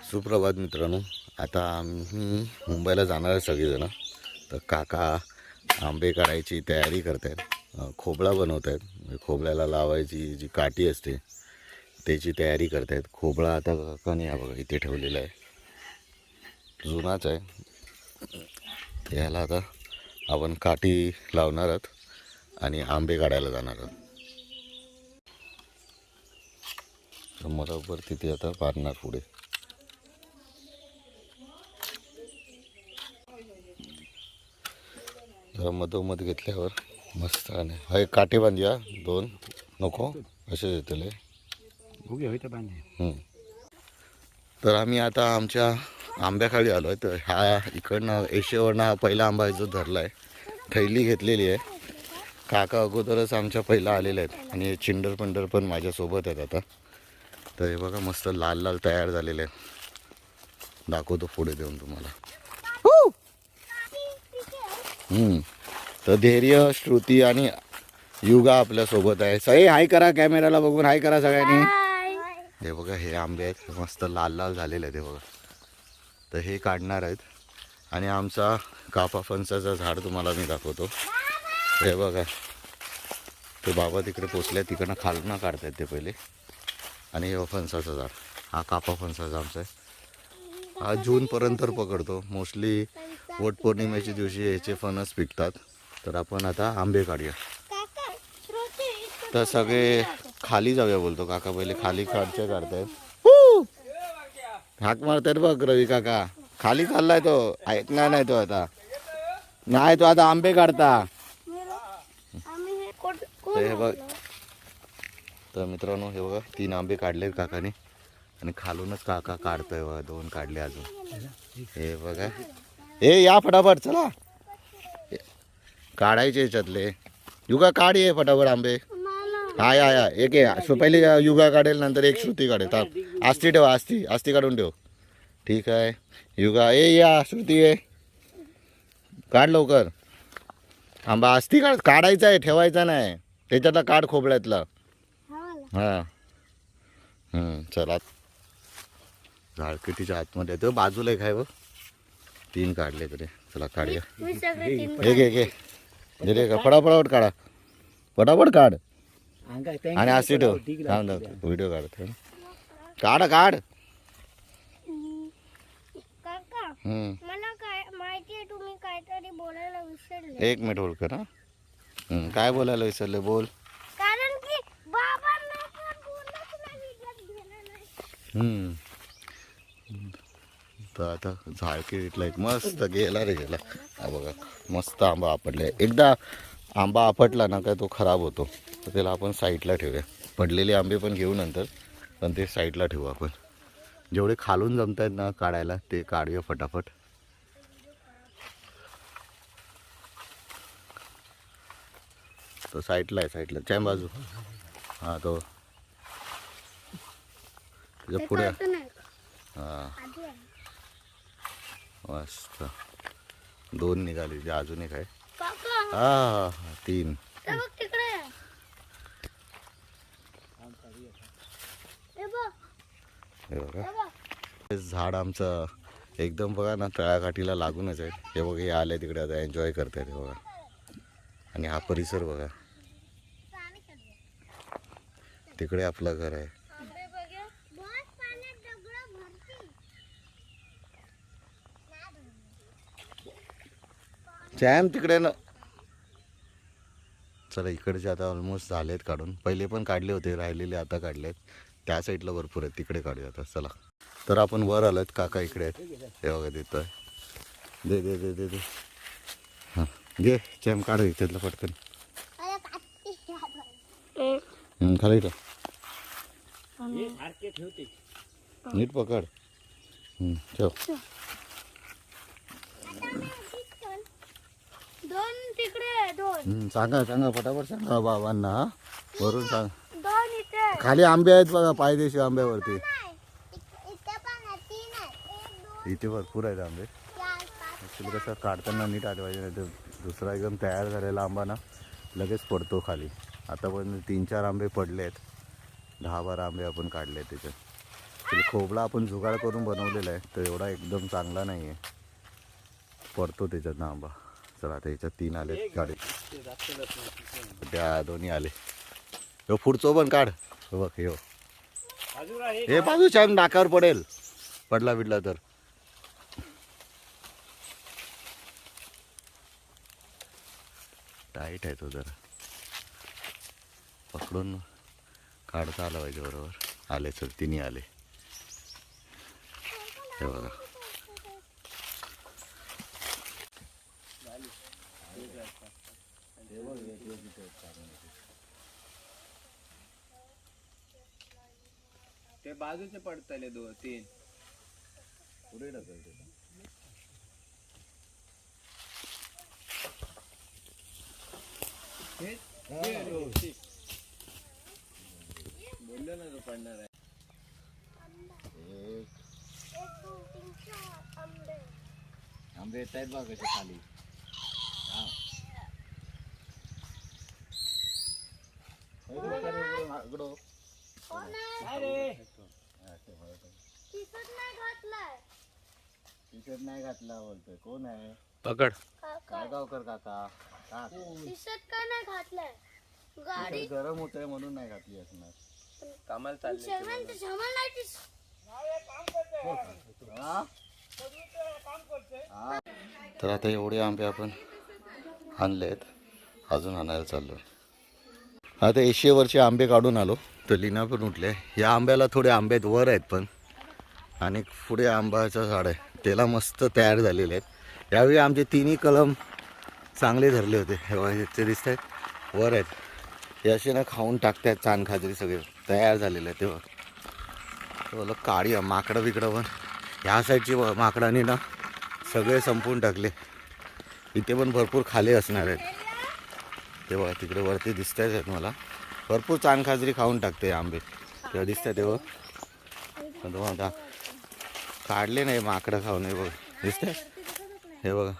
सुप्रभात मित्रांनो. आता आम्ही मुंबईला जाणार आहे सगळेजणं. तर काका आंबे काढायची तयारी करत आहेत खोबळा बनवत आहेत खोबळ्याला लावायची जी काठी असते त्याची तयारी करत आहेत खोबळा आता काकाने हा बघा इथे ठेवलेला आहे. जुनाच आहे. याला आता आपण काठी लावणार आहोत आणि आंबे काढायला जाणार आहोत. तर बरोबर तिथे आता पारणार पुढे. जरा मधोमध घेतल्यावर मस्त आणि हा एक काठी बांधूया. दोन. नको. असे येतले. तर आम्ही आता आमच्या आंब्याखाली आलो आहे तर ह्या इकडनं एशियावरनं हा पहिला आंबा जो धरला आहे थैली घेतलेली आहे. काका अगोदरच आमच्या पहिला आलेले आहेत. आणि हे चिंडर पंडर पण माझ्यासोबत आहेत आता. तर हे बघा मस्त लाल लाल तयार झालेले आहेत. दाखवतो पुढे देऊन तुम्हाला. तर धैर्य श्रुती आणि युगा आपल्यासोबत आहे. सई हाय करा कॅमेराला बघून. हाय करा सगळ्यांनी. हे बघा हे आंबे आहेत. मस्त लाल लाल झालेले आहेत हे बघा. तर हे काढणार आहेत. आणि आमचा कापा फणसाचं झाड तुम्हाला मी दाखवतो. हे बघा. ते बाबा तिकडे पोचले. तिकडनं खालनं काढतायत ते पहिले. आणि हे फणसाचं झाड. हा कापा फणसाचा आमचा आहे. हा जूनपर्यंत पकडतो. मोस्टली वटपौर्णिमेच्या दिवशी याचे फणस पिकतात. तर आपण आता आंबे काढूया. तर सगळे खाली जाऊया बोलतो. काका पहिले खाली काढचे काढतायत. हाक मारतायत बघ रवी काका. खाली चाललाय तो. ऐकणार नाही तो आता. नाही तो आता आंबे काढता. हे बघ. तर मित्रांनो हे बघा तीन आंबे काढलेत काकाने. आणि खालूनच काका काढतोय बघा दोन काढले अजून. हे बघा. ए या फटाफट चला. काढायचे याच्यातले. युगा काढ ये फटाफट आंबे. हा या या. एक आहे पहिले युगा काढेल नंतर एक श्रुती काढेल. तर आस्ती ठेव आस्ती. आस्ती काढून ठेव. ठीक आहे. युगा ए या श्रुती आहे काढ लवकर. आंबा आस्ती काढ. काढायचा आहे ठेवायचा नाही. त्याच्यातला काढ खोबड्यातला हां. चला. चला झाडकिटीच्या आतमध्ये तो बाजूला एक आहे बघ तीन काढले तरी. चला काढूया. मी सगळे तीन एक एक एक दिले का फटाफट काढा. फटाफट काढ. आणि असे ठेव. थांब व्हिडिओ काढत काढ काढ. काका हम्म. मला काय माहिती आहे तुम्ही काहीतरी बोलायला विसरले. एक मिनिट होल्ड कर हा. हम्म, काय बोलायला विसरले बोल. कारण की बाबांना पण बोलच नाही विकत घेणं नाही. हम्म. तर आता झाडकिरीतला एक मस्त गेला रे गेला. हा बघा मस्त आंबा आपटले. एकदा आंबा आपटला ना काय तो खराब होतो. तर त्याला आपण साईडला ठेवूया. पडलेले आंबे पण घेऊ नंतर पण ते साईडला ठेवू आपण. जेवढे खालून जमत आहेत ना काढायला ते काढूया फटाफट. तो साईडला आहे साईडला. त्या बाजू. हा तो. त्याच्या पुढे. हा. मस्त. दोन निघाली जे अजून एक आहे. हा हा, तीन. हे बघ झाड आमचं एकदम बघा ना तळाकाठीला लागूनच आहे. हे बघा हे आले तिकडे आता एन्जॉय करतायत हे बघा. आणि हा परिसर बघा. तिकडे आपलं घर आहे. चॅम तिकडे ना. चला इकडचे आता ऑलमोस्ट झालेत काढून. पहिले पण काढले होते राहिलेले आता काढलेत. त्या साईडला भरपूर आहेत तिकडे काढूया आता. चला. तर आपण वर आलोत काका इकडे आहेत. हे बघा देतोय. दे दे दे दे दे. हां घे चॅम काढू इथेतलं पटकन. खाली नीट पकड. ठेव. दोन तिकडे दोन. सांगा सांगा फटाफट सांगा बाबांना. हा वरून सांग. दोन इथे. खाली आंबे आहेत बघा पायदेशी आंब्यावरती. इथे भरपूर आहेत आंबे. ॲक्च्युली कसं काढताना नीट आठवायचं नाही तर दुसरा एकदम तयार झालेला आंबा ना लगेच पडतो खाली. आता पण तीन चार आंबे पडले आहेत. दहा बारा आंबे आपण काढले आहेत त्याच्यात खोबला आपण जुगाड करून बनवलेला आहे तर एवढा एकदम चांगला नाही आहे पडतो त्याच्यात आंबा. चला आता याच्यात तीन आले गाडी. त्या दोन्ही आले. ह्यो पुढचो पण काढ. हे बघ हे हे बाजूच्या नाकावर पडेल. पडला बिडला तर. टाईट आहे तो जरा. पकडून काढता आला पाहिजे बरोबर. आले चल तिन्ही आले. हे बघा. ते बाजूचे पडतले दोन तीन. पुढे ढकलते बोललो ना तो पडणार आहे. आंबे आंबे येत आहेत बघ कसे खाली. कोण आहे अरे तिथंच नाही घातलाय. टी नाही घातला बोलतोय. कोण आहे? पकड. काका. काय गावकर काका? का? का नाही घातलाय? गाडी गरम होत आहे म्हणून नाही घातली असणार. कामाला चालले तर नाही हा? हा. आता एवढे आंबे आपण आणलेत. अजून आणायला चाललो आता एकशे वर्षे आंबे काढून आलो. तर लिना पण उठले. या आंब्याला थोडे आंबे वर आहेत पण. आणि पुढे आंब्याचं झाड आहे. त्याला मस्त तयार झालेले आहेत. यावेळी आमचे तिन्ही कलम चांगले धरले होते. हे ते दिसत आहेत वर आहेत. हे असे ना खाऊन टाकतायत चान खाजरी सगळे. तयार झालेले आहेत तेव्हा बोला काळी माकडं बिकडं पण. ह्या साईडची माकडांनी ना सगळे संपून टाकले. इथे पण भरपूर खाले असणार आहेत. ते बघा तिकडे वरती दिसत आहेत मला भरपूर चांग खाजरी खाऊन टाकते आंबे. तेव्हा दिसत तेव्हा पण तुम्हाला आता काढले नाही माकडं खाऊन हे बघ. दिसतंय? हे बघा.